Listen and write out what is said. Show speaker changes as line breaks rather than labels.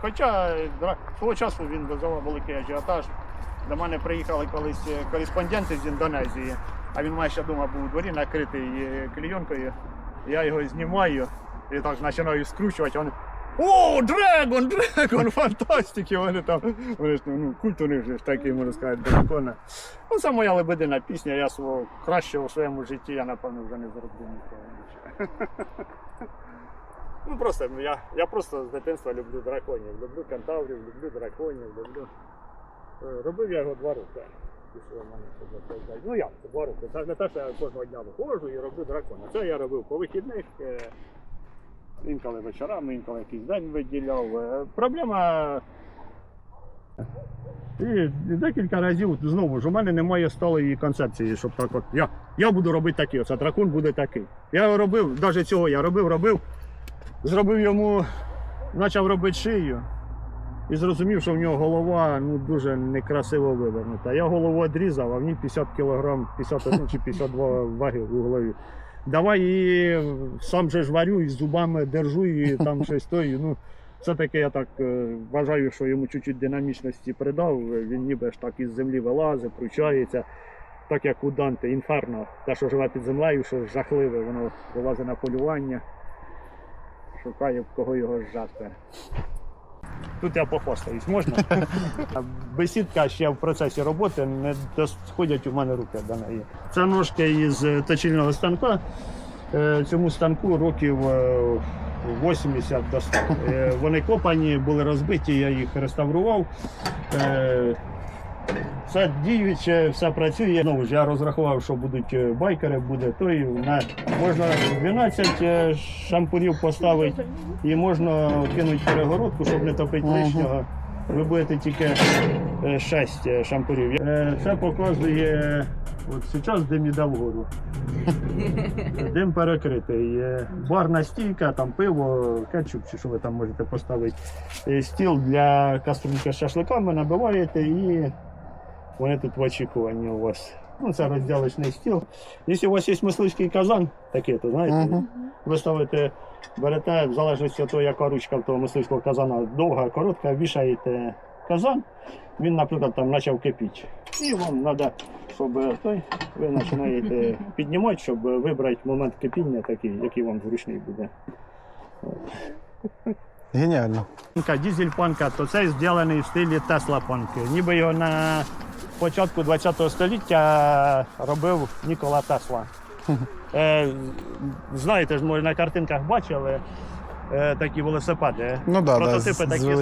Хоча свого часу він визивав великий ажіотаж. До мене приїхали колись е, кореспонденти з Індонезії, а він майже ще дома був у дворі накритий е, клійонкою. Я його знімаю і так починаю скручувати. Вони о, дрегон, дрегон, фантастики! Вони там, вони ж ну, культ у них же такий, можна сказати, дракона. Ну, це моя лебедина пісня, я свого кращого у своєму житті, я напевно вже не зроблю ніколи. Ну просто ну, я, я просто з дитинства люблю драконів, люблю кентаврів, люблю драконів, люблю. Е, Робив я його два роки. Ну це два роки. Це не те, що я кожного дня виходжу і роблю дракона. Це я робив по вихідних. е, Інколи вечорами, інколи якийсь день виділяв. Е, Проблема. І декілька разів знову ж у мене немає сталої концепції, щоб так от. Я, я буду робити такий, оце дракон буде такий. Я робив, навіть цього я робив, робив, зробив йому, почав робити шию і зрозумів, що в нього голова ну, дуже некрасиво вивернута. Я голову відрізав, а в ній 50 кг, 51 чи 52 ваги у голові. Давай її сам же ж варю і зубами держу, і там щось тої. Ну, все-таки я так е, вважаю, що йому чуть-чуть динамічності придав. Він ніби ж так із землі вилазить, пручається. Так як у Данте інферно, те, що живе під землею, що жахливе, воно вилазить на полювання, шукає в кого його зжати. Тут я похвастаюсь, можна? Бесідка ще в процесі роботи, не доходять у мене руки до неї. Це ножки із е, точильного станка. Е, Цьому станку років е, 80 до 100. Е, Вони копані, були розбиті, я їх реставрував. Все діюче, все працює. Знову ж я розрахував, що будуть е, байкери, буде той. На, можна 12 е, шампурів поставити і можна кинути перегородку, щоб не топити лишнього. Ви будете тільки 6 шампурів. Е, Це показує, от зараз дим іде вгору. Дим перекритий. Барна стійка, там пиво, кетчуп, чи що ви там можете поставити. Стіл для кастрюльки з шашликами набиваєте і вони тут в очікуванні у вас. Ну, це розділочний стіл. Якщо у вас є мисливський казан, такий, то знаєте,
Мгм.
ви ставите, берете, в залежності від того, яка ручка в того мисливського казана довга, коротка, вішаєте казан, він, наприклад, там почав кипіти. І вам треба, щоб той, ви починаєте піднімати, щоб вибрати момент кипіння такий, який вам зручний буде.
Геніально.
Дізель панка, то цей зроблений в стилі Тесла панки. Ніби його на початку ХХ століття робив Нікола Тесла. Е, знаєте ж, може на картинках бачили е, такі велосипеди.
Ну да, да,
Прототипи такі